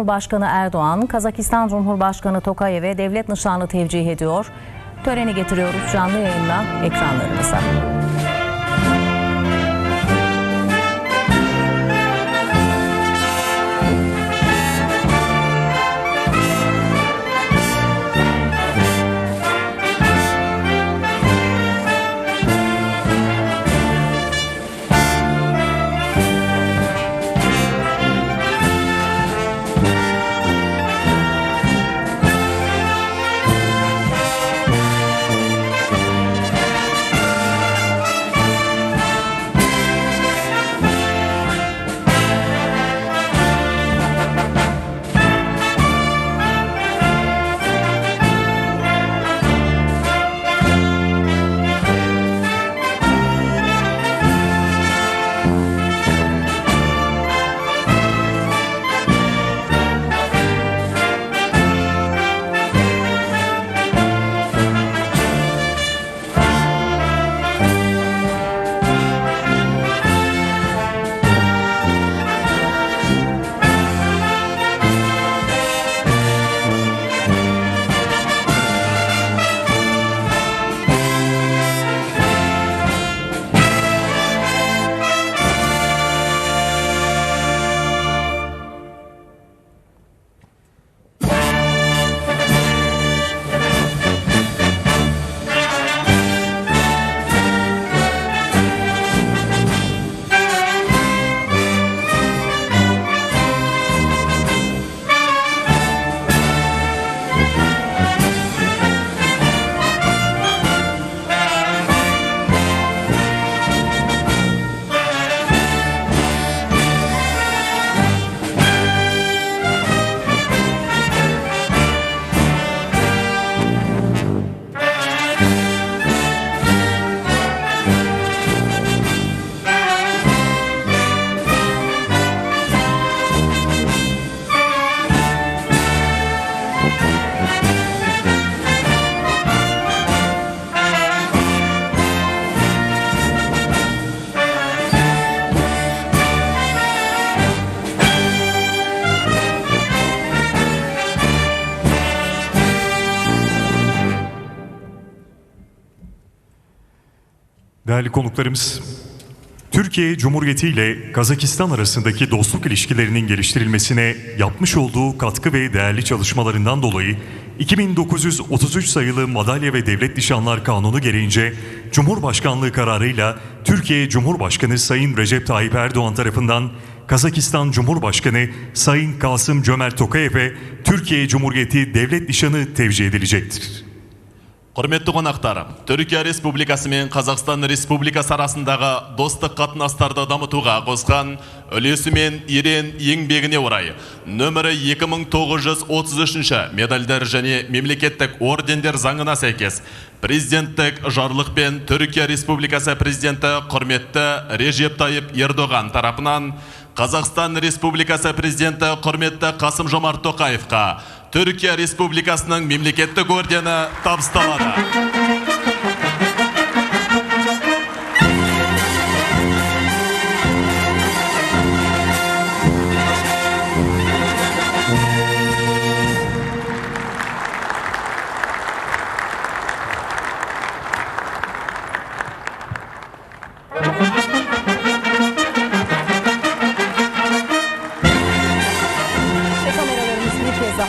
Cumhurbaşkanı Erdoğan, Kazakistan Cumhurbaşkanı Tokayev'e devlet nişanı tevcih ediyor. Töreni getiriyoruz canlı yayınla ekranlarınıza. Değerli konuklarımız, Türkiye Cumhuriyeti ile Kazakistan arasındaki dostluk ilişkilerinin geliştirilmesine yapmış olduğu katkı ve değerli çalışmalarından dolayı 2933 sayılı Madalya ve Devlet Nişanlar Kanunu gereğince Cumhurbaşkanlığı kararıyla Türkiye Cumhurbaşkanı Sayın Recep Tayyip Erdoğan tarafından Kazakistan Cumhurbaşkanı Sayın Kasım Cömert Tokayev'e Türkiye Cumhuriyeti Devlet Nişanı tevcih edilecektir. Құрметті қонақтар түркия республикасы мен қазақстан республикасы арасындағы достық қатынастарды дамытуға қосқан үлесі мен ерен еңбегіне орай нөмірі 2933 медальдар және мемлекеттік ордендер заңына сәйкес президенттік жарлықпен түркия республикасы президенті құрметті режеп тайып ердоған тарапынан қазақстан республикасы президенті құрметті қасым жомарт тоқаевқа түркия республикасының мемлекеттік ордені табысталады.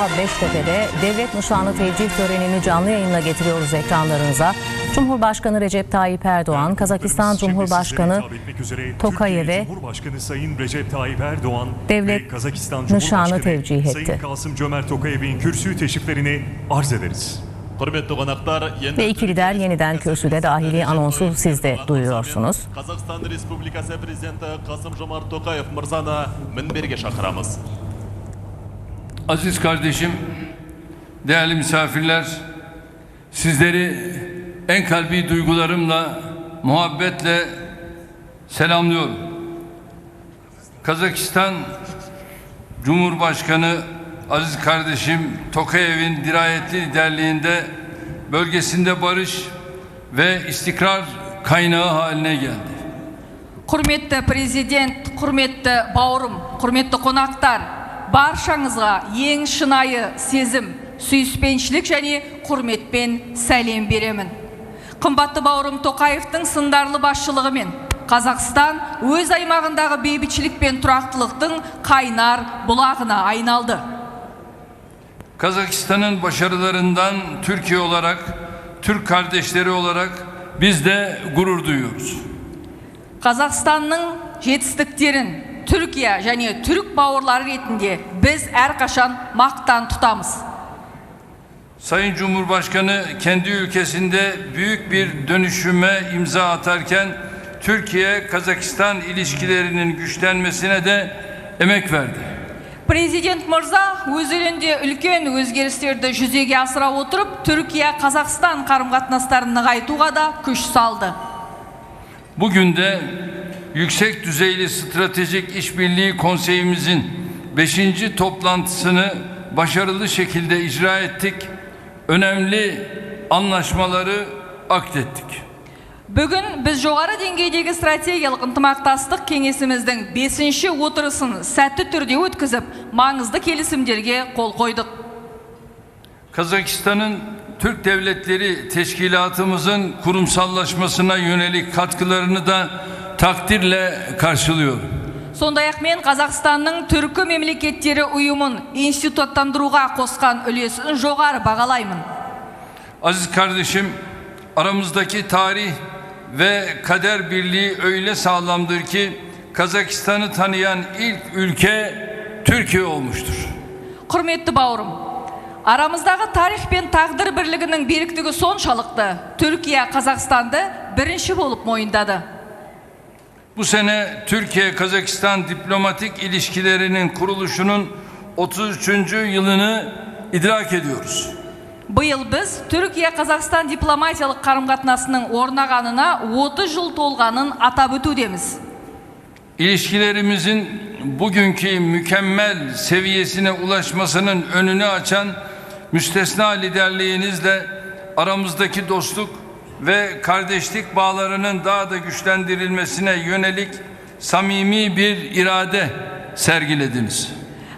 Yalova Beştepe'de devlet nişanlı tevcih törenini canlı yayınla getiriyoruz ekranlarınıza. Cumhurbaşkanı Recep Tayyip Erdoğan, Kazakistan Cumhurbaşkanı Tokayev'e Cumhurbaşkanı Sayın Recep Tayyip Erdoğan devlet Kazakistan nişanı tevcih etti. Sayın Kasım Cömert Tokayev'in kürsü teşriflerini arz ederiz. Ve iki lider yeniden kürsüde dahili anonsu siz de duyuyorsunuz. Kazakistan Respublikası Prezidenti Kasım Jomart Tokayev Mırzana minberge şakıramız. Aziz kardeşim, değerli misafirler, sizleri en kalbi duygularımla, muhabbetle selamlıyorum. Kazakistan Cumhurbaşkanı aziz kardeşim Tokayev'in dirayetli liderliğinde bölgesinde barış ve istikrar kaynağı haline geldi. құрметті президент құрметті бауырым құрметті қонақтар баршаңызға ең шынайы сезім сүйіспеншілік және құрметпен сәлем беремін қымбатты бауырым тоқаевтың сындарлы басшылығымен қазақстан өз аймағындағы бейбітшілік пен тұрақтылықтың қайнар бұлағына айналды Kazakistan'ın başarılarından Türkiye olarak, Türk kardeşleri olarak biz de gurur duyuyoruz. қазақстанның жетістіктерін түркия және түрік бауырлары ретінде біз әрқашан мақтан тұтамыз Sayın Cumhurbaşkanı kendi ülkesinde büyük bir dönüşüme imza atarken Türkiye-Kazakistan ilişkilerinin güçlenmesine de emek verdi. президент мырза өз елінде үлкен өзгерістерді жүзеге асыра отырып түркия қазақстан қарым қатынастарын нығайтуға да күш салды Bugün de Yüksek Düzeyli Stratejik İşbirliği Konseyimizin 5. toplantısını başarılı şekilde icra ettik. Önemli anlaşmaları aktettik. бүгін біз жоғары деңгейдегі стратегиялық ынтымақтастық кеңесіміздің бесінші отырысын сәтті түрде өткізіп маңызды келісімдерге қол қойдық Kazakistan'ın Türk Devletleri Teşkilatımızın kurumsallaşmasına yönelik katkılarını da takdirle karşılıyorum. сондай ақ мен қазақстанның түркі мемлекеттері ұйымын институттандыруға қосқан үлесін жоғары бағалаймын Aziz kardeşim, aramızdaki tarih ve kader birliği öyle sağlamdır ki Kazakistan'ı tanıyan ilk ülke Türkiye olmuştur. құрметті бауырым арамыздағы тарих пен тағдыр бірлігінің беріктігі соншалықты түркия қазақстанды бірінші болып мойындады Bu sene Türkiye-Kazakistan diplomatik ilişkilerinin kuruluşunun 33. yılını idrak ediyoruz. биыл біз түркия қазақстан дипломатиялық қарым қатынасының орнағанына 30 жыл толғанын атап өтудеміз İlişkilerimizin bugünkü mükemmel seviyesine ulaşmasının önünü açan müstesna liderliğinizle aramızdaki dostluk ve kardeşlik bağlarının daha da güçlendirilmesine yönelik samimi bir irade sergilediniz.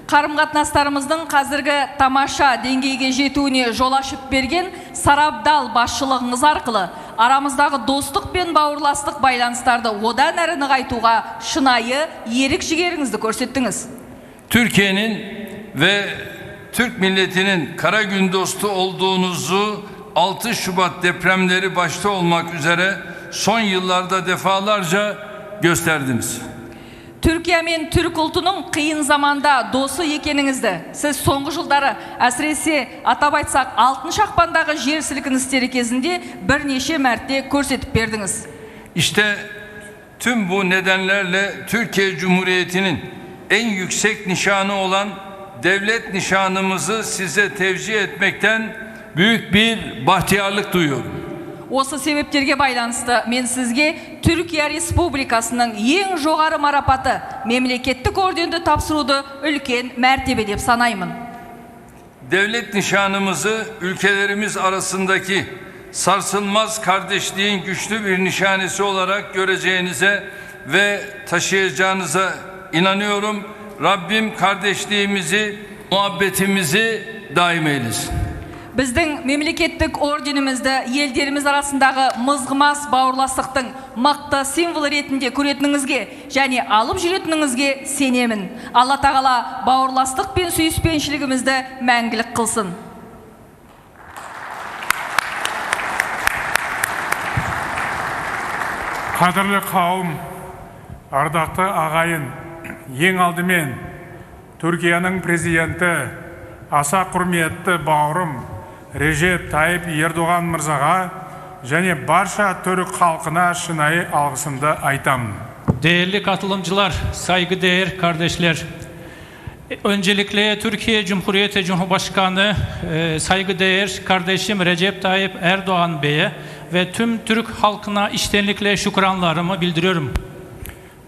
қарым қатынастарымыздың қазіргі тамаша деңгейге жетуіне жол ашып берген сарабдал басшылығыңыз арқылы арамыздағы достық пен бауырластық байланыстарды одан әрі нығайтуға шынайы ерік жігеріңізді көрсеттіңіз Türkiye'nin ve Türk milletinin kara gün dostu olduğunuzu 6 Şubat depremleri başta olmak üzere son yıllarda defalarca gösterdiniz. түркия мен түрік ұлтының қиын заманда досы екеніңізді сіз соңғы жылдары әсіресе атап айтсақ алтыншы ақпандағы жер сілкіністері кезінде бірнеше мәрте көрсетіп бердіңіз İşte tüm bu nedenlerle Türkiye Cumhuriyeti'nin en yüksek nişanı olan devlet nişanımızı size tevcih etmekten büyük bir bahtiyarlık duyuyorum. осы себептерге байланысты мен сізге түркия республикасының ең жоғары марапаты мемлекеттік орденді тапсыруды үлкен мәртебе деп санаймын Devlet nişanımızı ülkelerimiz arasındaki sarsılmaz kardeşliğin güçlü bir nişanesi olarak göreceğinize ve taşıyacağınıza inanıyorum. Rabbim kardeşliğimizi, muhabbetimizi daim eylesin. Біздің мемлекеттік орденімізді елдеріміз арасындағы мызғымас бауырластықтың мықты символы ретінде көретініңізге және алып жүретініңізге сенемін. Алла тағала бауырластық пен сүйіспеншілігімізді мәңгілік қылсын. Қадірлі қауым ардақты ағайын ең алдымен түркияның президенті аса құрметті бауырым режеп тайып ердоған мырзаға және барша түрік халқына шынайы алғысымды айтамын Değerli katılımcılar, saygıdeğer kardeşler. Öncelikle Türkiye Cumhuriyeti Cumhurbaşkanı e, saygıdeğer kardeşim Recep Tayyip Erdoğan Bey'e ve tüm Türk halkına içtenlikle şükranlarımı bildiriyorum.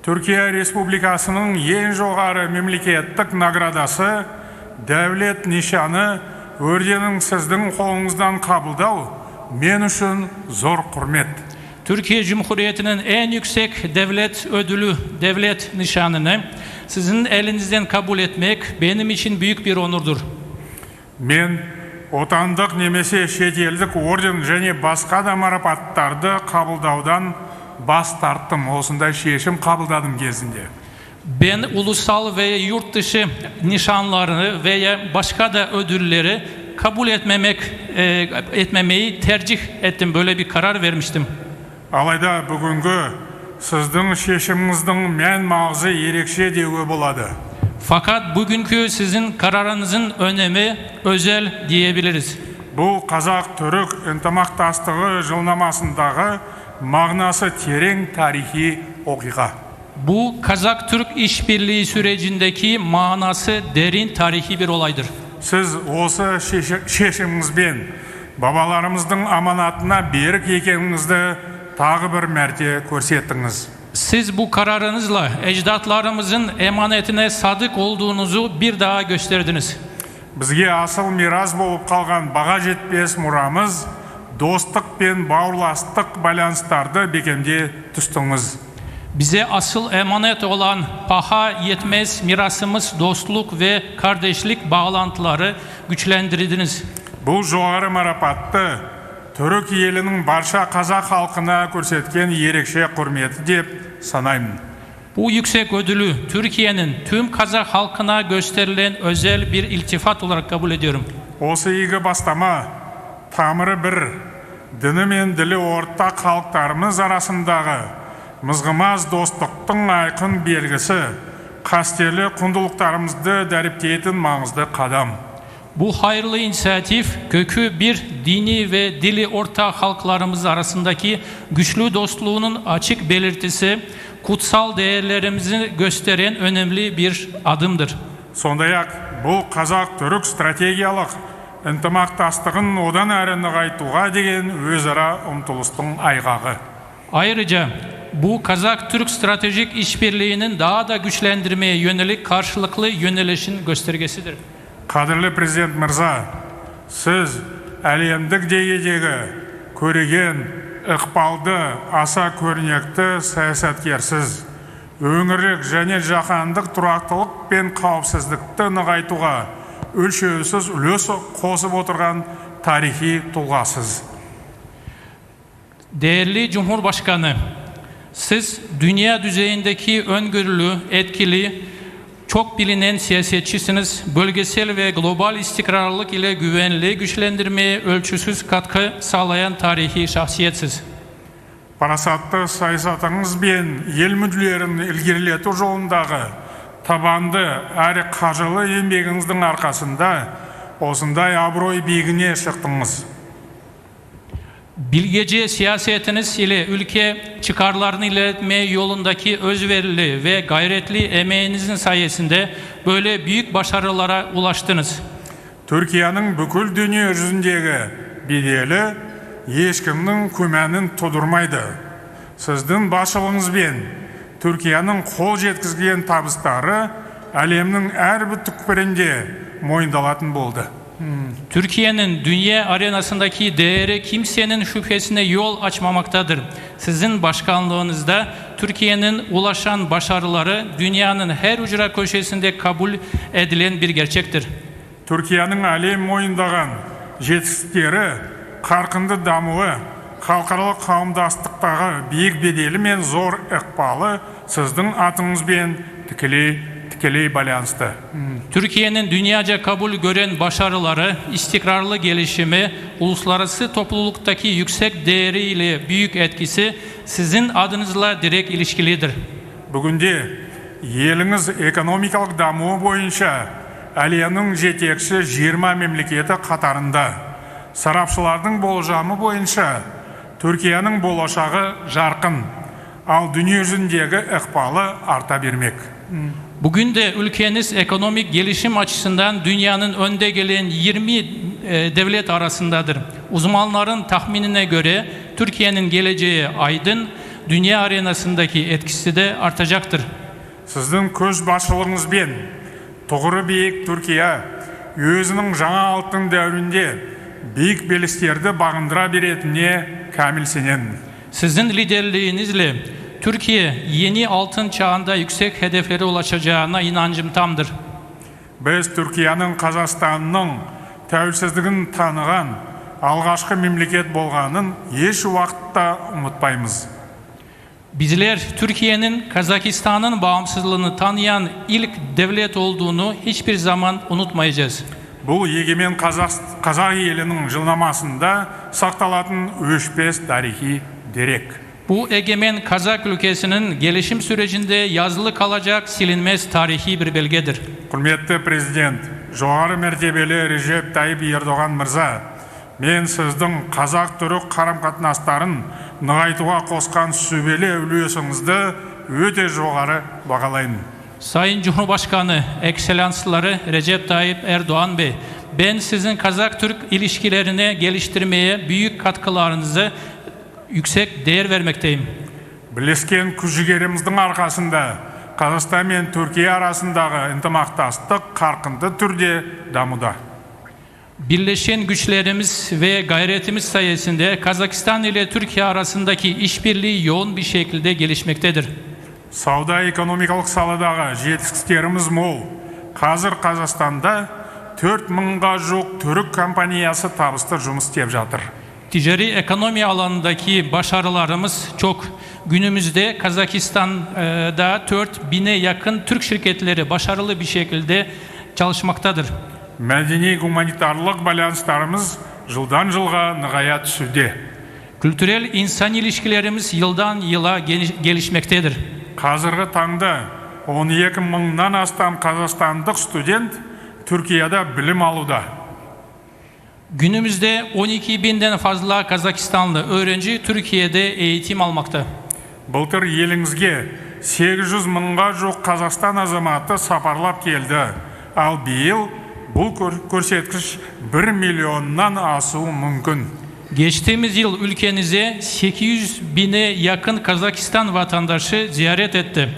түркия республикасының ең жоғары мемлекеттік наградасы дәулет нишаны орденін сіздің қолыңыздан қабылдау мен үшін зор құрмет. Türkiye Cumhuriyeti'nin en yüksek devlet ödülü, devlet nişanını sizin elinizden kabul etmek benim için büyük bir onurdur. мен отандық немесе шетелдік орден және басқа да марапаттарды қабылдаудан бас тарттым осындай шешім қабылдадым кезінде Ben ulusal ve yurt dışı nişanlarını veya başka da ödülleri kabul etmemek e, etmemeyi tercih ettim. Böyle bir karar vermiştim. алайда бүгінгі сіздің шешіміңіздің мән мағызы ерекше деуге болады Fakat bugünkü sizin kararınızın önemi özel diyebiliriz. бұл қазақ түрік ынтымақтастығы жылнамасындағы мағынасы терең тарихи оқиға Bu Kazak-Türk işbirliği sürecindeki manası derin tarihi bir olaydır. сіз осы шеше- шешіміңізбен бабаларымыздың аманатына берік екеніңізді тағы бір мәрте көрсеттіңіз Siz bu kararınızla ecdatlarımızın emanetine sadık olduğunuzu bir daha gösterdiniz. бізге асыл мирас болып қалған баға жетпес мұрамыз достық пен бауырластық байланыстарды бекемдей түстіңіз Bize asıl emanet olan paha yetmez mirasımız dostluk ve kardeşlik bağlantıları güçlendirdiniz. бұл жоғары марапатты түрік елінің барша қазақ халқына көрсеткен ерекше құрметі деп санаймын Bu yüksek ödülü Türkiye'nin tüm Kazak halkına gösterilen özel bir iltifat olarak kabul ediyorum. осы игі бастама тамыры бір діні мен ділі ортақ халықтарымыз арасындағы мызғымас достықтың айқын белгісі қастерлі құндылықтарымызды дәріптейтін маңызды қадам Bu hayırlı inisiyatif kökü bir dini ve dili ortak halklarımız arasındaki güçlü dostluğunun açık belirtisi, kutsal değerlerimizi gösteren önemli bir adımdır. сондай ақ бұл қазақ түрік стратегиялық ынтымақтастығын одан әрі нығайтуға деген өзара ұмтылыстың айғағы Ayrıca bu Kazak-Türk stratejik işbirliğinin daha da güçlendirmeye yönelik karşılıklı yönelişin göstergesidir. қадірлі президент мырза сіз әлемдік деңгейдегі көреген ықпалды аса көрнекті саясаткерсіз өңірлік және жаһандық тұрақтылық пен қауіпсіздікті нығайтуға өлшеусіз үлес қосып отырған тарихи тұлғасыз Değerli Cumhurbaşkanı, siz dünya düzeyindeki öngörülü, etkili, çok bilinen siyasetçisiniz. Bölgesel ve global istikrarlılık ile güvenliği güçlendirmeye ölçüsüz katkı sağlayan tarihi şahsiyetsiz. парасатты саясатыңыз бен ел мүдделерін ілгерілету жолындағы табанды әрі қажылы еңбегіңіздің арқасында осындай абырой биігіне шықтыңыз Bilgece siyasetiniz ile ülke çıkarlarını ilerletmeye yolundaki özverili ve gayretli emeğinizin sayesinde böyle büyük başarılara ulaştınız. түркияның бүкіл дүние жүзіндегі беделі ешкімнің күмәнін тудырмайды сіздің басшылығыңызбен түркияның қол жеткізген табыстары әлемнің әрбір түкпірінде мойындалатын болды Türkiye'nin dünya arenasındaki değeri kimsenin şüphesine yol açmamaktadır. Sizin başkanlığınızda Türkiye'nin ulaşan başarıları dünyanın her ucra köşesinde kabul edilen bir gerçektir. түркияның әлем мойындаған жетістіктері қарқынды дамуы халықаралық қауымдастықтағы биік беделі мен зор ықпалы сіздің атыңызбен тікелей тікелей байланысты Türkiye'nin dünyaca kabul gören başarıları, istikrarlı gelişimi, uluslararası topluluktaki yüksek değeriyle büyük etkisi sizin adınızla direkt ilişkilidir. бүгінде еліңіз экономикалық дамуы бойынша әлемнің жетекші 20 мемлекеті қатарында сарапшылардың болжамы бойынша түркияның болашағы жарқын ал дүние жүзіндегі ықпалы арта бермек Bugün de ülkeniz ekonomik gelişim açısından dünyanın önde gelen 20 e, devlet arasındadır. Uzmanların tahminine göre Türkiye'nin geleceği aydın, dünya arenasındaki etkisi de artacaktır. сіздің көшбасшылығыңызбен тұғыры биік түркия өзінің жаңа алтын дәуірінде биік белестерді бағындыра беретініне кәміл сенемін Sizin liderliğinizle Türkiye yeni altın çağında yüksek hedeflere ulaşacağına inancım tamdır. біз түркияның қазақстанның тәуелсіздігін таныған алғашқы мемлекет болғанын еш уақытта ұмытпаймыз Bizler Türkiye'nin Kazakistan'ın bağımsızlığını tanıyan ilk devlet olduğunu hiçbir zaman unutmayacağız. бұл егемен қазақ, қазақ елінің жылнамасында сақталатын өшпес тарихи дерек Bu egemen Kazak ülkesinin gelişim sürecinde yazılı kalacak silinmez tarihi bir belgedir. құрметті президент жоғары мәртебелі режеп тайып ердоған мырза мен сіздің қазақ түрік қарым қатынастарын нығайтуға қосқан сүбелі үлесіңізді өте жоғары бағалаймын Sayın Cumhurbaşkanı, Ekselansları Recep Tayyip Erdoğan Bey, ben sizin Kazak-Türk ilişkilerine geliştirmeye büyük katkılarınızı yüksek değer vermekteyim. бірлескен күш жігеріміздің арқасында қазақстан мен түркия арасындағы ынтымақтастық қарқынды түрде дамуда Birleşen güçlerimiz ve gayretimiz sayesinde Kazakistan ile Türkiye arasındaki işbirliği yoğun bir şekilde gelişmektedir. сауда экономикалық саладағы жетістіктеріміз мол қазір қазақстанда төрт мыңға жуық түрік компаниясы табысты жұмыс істеп жатыр Ticari ekonomi alanındaki başarılarımız çok. Günümüzde Kazakistan'da 4000'e yakın Türk şirketleri başarılı bir şekilde çalışmaktadır. мәдени гуманитарлық байланыстарымыз жылдан жылға нығая түсуде Kültürel insan ilişkilerimiz yıldan yıla geliş- gelişmektedir. қазіргі таңда 12 мыңнан астам қазақстандық студент түркияда білім алуда Günümüzde 12 binden fazla Kazakistanlı öğrenci Türkiye'de eğitim almakta. былтыр еліңізге 800 мыңға жуық қазақстан азаматы сапарлап келді ал биыл бұл көр- көрсеткіш 1 миллионнан асуы мүмкін Geçtiğimiz yıl ülkenize 800 bine yakın Kazakistan vatandaşı ziyaret etti.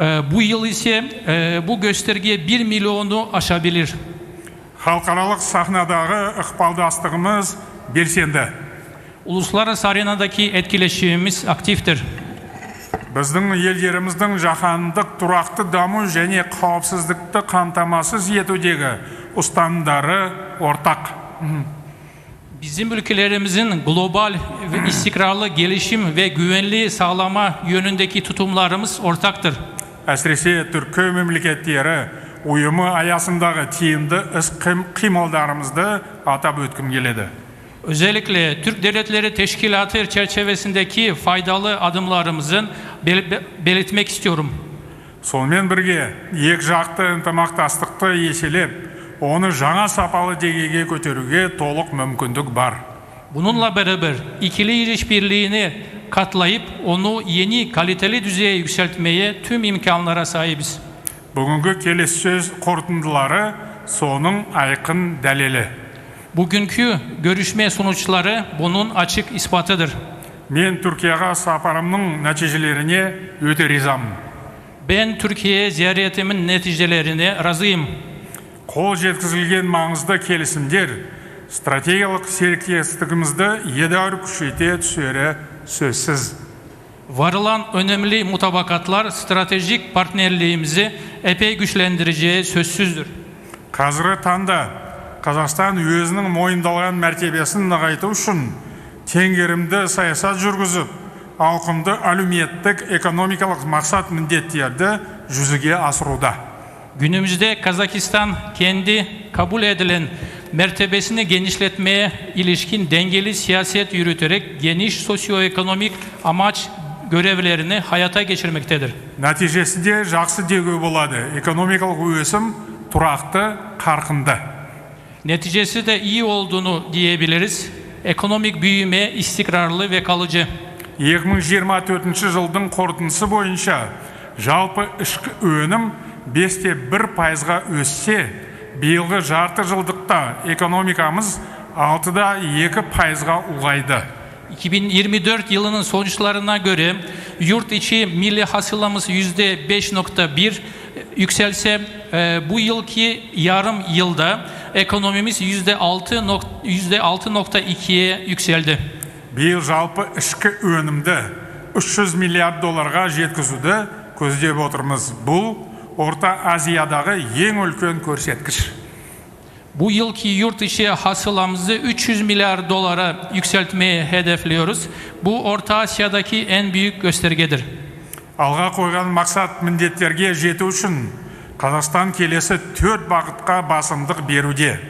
Ee, Bu yıl ise e, bu gösterge 1 milyonu aşabilir. халықаралық сахнадағы ықпалдастығымыз белсенді Uluslararası arenadaki etkileşimimiz aktiftir. біздің елдеріміздің жаһандық тұрақты даму және қауіпсіздікті қамтамасыз етудегі ұстанымдары ортақ Bizim ülkelerimizin global ve istikrarlı gelişim ve güvenliği sağlama yönündeki tutumlarımız ortaktır. әсіресе түркі мемлекеттері ұйымы аясындағы тиімді іс қим- қимылдарымызды атап өткім келеді Özellikle Türk Devletleri Teşkilatı çerçevesindeki faydalı adımlarımızın bel- be- belirtmek istiyorum. сонымен бірге екі жақты ынтымақтастықты еселеп оны жаңа сапалы деңгейге көтеруге толық мүмкіндік бар Bununla beraber ikili işbirliğini katlayıp onu yeni kaliteli düzeye yükseltmeye tüm imkanlara sahibiz. бүгінгі келіссөз қорытындылары соның айқын дәлелі Bugünkü görüşme sonuçları bunun açık ispatıdır. мен түркияға сапарымның нәтижелеріне өте ризамын Ben Türkiye'ye ziyaretimin neticelerine razıyım. қол жеткізілген маңызды келісімдер стратегиялық серіктестігімізді едәуір күшейте түсері сөзсіз Varılan önemli mutabakatlar stratejik partnerliğimizi epey güçlendireceği sözsüzdür. қазіргі таңда қазақстан өзінің мойындалған мәртебесін нығайту үшін теңгерімді саясат жүргізіп ауқымды әлеуметтік экономикалық мақсат міндеттерді жүзеге асыруда Günümüzde Kazakistan kendi kabul edilen mertebesini genişletmeye ilişkin dengeli siyaset yürüterek geniş sosyoekonomik amaç görevlerini hayata geçirmektedir. нәтижесінде жақсы деуге болады экономикалық өсім тұрақты қарқынды Neticesi de iyi olduğunu diyebiliriz. Ekonomik büyüme istikrarlı ve kalıcı. 2024 жылдың қорытындысы бойынша жалпы ішкі өнім 5те 1 пайызға өссе биылғы жарты жылдықта экономикамыз 6да 2 пайызға ұлғайды 2024 yılının sonuçlarına göre yurt içi milli hasılamız %5.1 yükselse e, bu yılki yarım yılda ekonomimiz %6 nok- %6.2'ye yükseldi. биыл жалпы ішкі өнімді 300 миллиард долларға жеткізуді көздеп отырмыз бұл орта азиядағы ең үлкен көрсеткіш Bu yılki yurt içi hasılamızı 300 milyar dolara yükseltmeye hedefliyoruz. Bu Orta Asya'daki en büyük göstergedir. алға қойған мақсат міндеттерге жету үшін қазақстан келесі төрт бағытқа басымдық беруде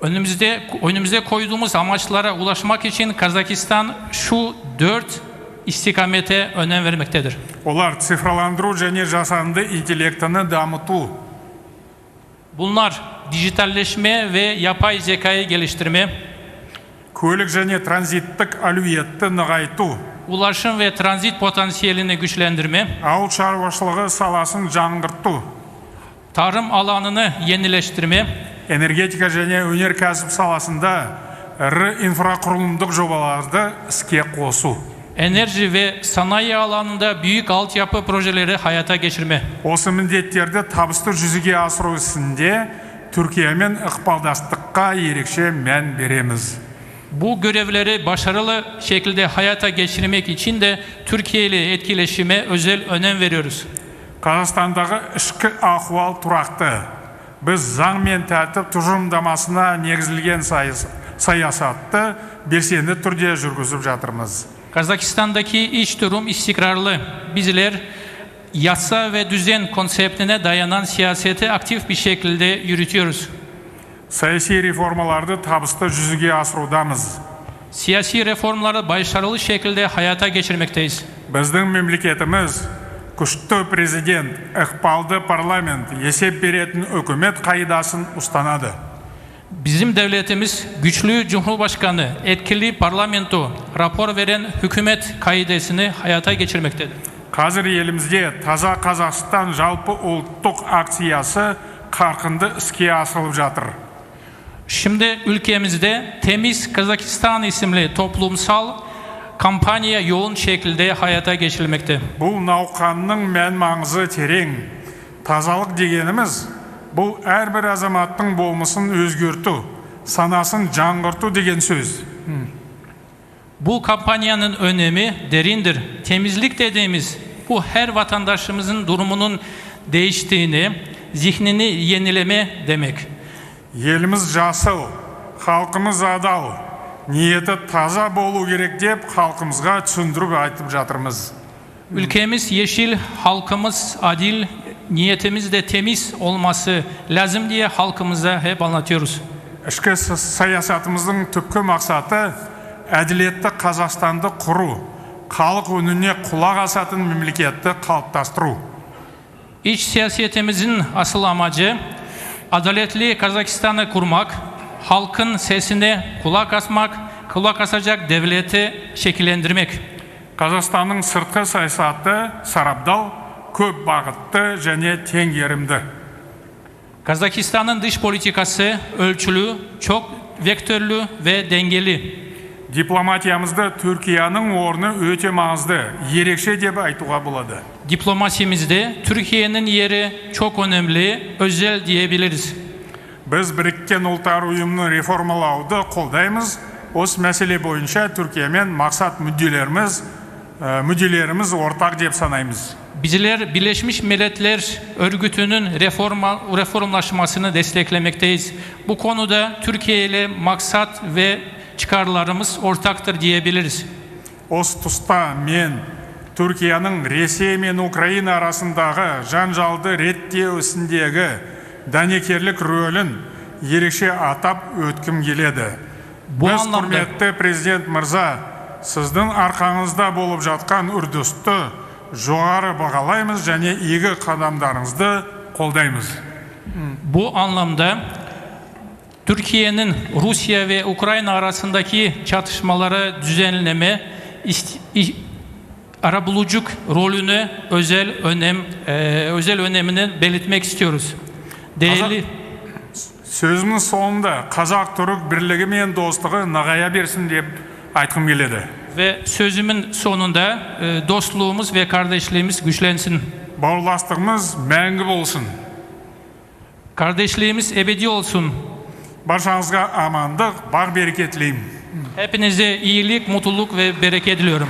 Önümüzde önümüze koyduğumuz amaçlara ulaşmak için Kazakistan şu dört istikamete önem vermektedir. олар цифрландыру және жасанды интеллектіні дамыту Bunlar dijitalleşme ve yapay zekayı geliştirme, көлік және транзиттік әлеуетті нығайту ulaşım ve transit potansiyelini güçlendirme, ауыл шаруашылығы саласын жаңғырту tarım alanını yenileştirme, энергетика және өнеркәсіп саласында ірі инфрақұрылымдық жобаларды іске қосу enerji ve sanayi alanında büyük altyapı projeleri hayata geçirme. осы міндеттерді табысты жүзеге асыру ісінде түркиямен ықпалдастыққа ерекше мән береміз Bu görevleri başarılı şekilde hayata geçirmek için de Türkiye ile etkileşime özel önem veriyoruz. қазақстандағы ішкі ахуал тұрақты біз заң мен тәртіп тұжырымдамасына негізілген сайыс- саясатты белсенді түрде жүргізіп жатырмыз Kazakistan'daki iç durum istikrarlı. Bizler yasa ve düzen konseptine dayanan siyaseti aktif bir şekilde yürütüyoruz. саяси реформаларды табысты жүзеге асырудамыз Siyasi reformları başarılı şekilde hayata geçirmekteyiz. біздің мемлекетіміз күшті президент ықпалды парламент есеп беретін үкімет қағидасын ұстанады Bizim devletimiz güçlü cumhurbaşkanı, etkili parlamento, rapor veren hükümet kaidesini hayata geçirmektedir. қазір елімізде таза қазақстан жалпы ұлттық акциясы қарқынды іске асырылып жатыр Şimdi ülkemizde Temiz Kazakistan isimli toplumsal kampanya yoğun şekilde hayata geçirilmekte. бұл науқанның мән маңызы терең тазалық дегеніміз бұл әрбір азаматтың болмысын өзгерту санасын жаңғырту деген сөз Bu kampanyanın önemi derindir. Temizlik dediğimiz bu her vatandaşımızın durumunun değiştiğini, zihnini yenileme demek. еліміз жасыл халқымыз адал ниеті таза болу керек деп халқымызға түсіндіріп айтып жатырмыз Ülkemiz yeşil, halkımız adil, niyetimiz de temiz olması lazım diye halkımıza hep anlatıyoruz. ішкі с- саясатымыздың түпкі мақсаты әділетті қазақстанды құру халық үніне құлақ асатын мемлекетті қалыптастыру İç siyasetimizin asıl amacı adaletli Kazakistan'ı kurmak, halkın sesine kulak asmak, kulak asacak devleti şekillendirmek. қазақстанның сыртқы саясаты сарабдал көп бағытты және теңгерімді Kazakistan'ın dış politikası ölçülü, çok vektörlü ve dengeli. дипломатиямызда түркияның орны өте маңызды ерекше деп айтуға болады Diplomasimizde Türkiye'nin yeri çok önemli, özel diyebiliriz. біз біріккен ұлттар ұйымын реформалауды қолдаймыз осы мәселе бойынша түркиямен мақсат мүдделеріміз ә, мүдделеріміз ортақ деп санаймыз Bizler Birleşmiş Milletler Örgütü'nün reforma, reformlaşmasını desteklemekteyiz. Bu konuda Türkiye ile maksat ve çıkarlarımız ortaktır diyebiliriz. осы тұста мен түркияның ресей мен украина арасындағы жанжалды реттеу ісіндегі дәнекерлік рөлін ерекше атап өткім келеді Bu біз anlamda құрметті президент мырза сіздің арқаңызда болып жатқан үрдісті жоғары бағалаймыз және игі қадамдарыңызды қолдаймыз Bu anlamda Türkiye'nin Rusya ve Ukrayna arasındaki çatışmaları düzenleme, ist- i- arabuluculuk rolünü özel önem e, özel önemini belirtmek istiyoruz. Değerli сөзімнің соңында қазақ түрік бірлігі мен достығы нығая берсін деп айтқым келеді ve sözümün sonunda e, dostluğumuz ve kardeşliğimiz güçlensin. бауырластығымыз мәңгі болсын Kardeşliğimiz ebedi olsun. баршаңызға амандық бар береке тілеймін Hepinize iyilik, mutluluk ve bereket diliyorum.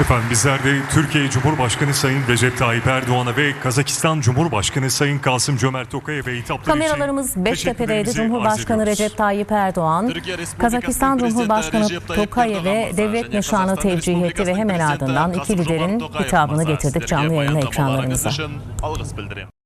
Efendim bizler de Türkiye Cumhurbaşkanı Sayın Recep Tayyip Erdoğan'a ve Kazakistan Cumhurbaşkanı Sayın Kasım Cömert Tokayev'e hitapları Kameralarımız için Beştepe'deydi. Cumhurbaşkanı Recep Tayyip Erdoğan, Kazakistan Cumhurbaşkanı Tokayev'e devlet nişanı tevcih etti ve hemen ardından iki liderin hitabını getirdik canlı yayına ekranlarınıza.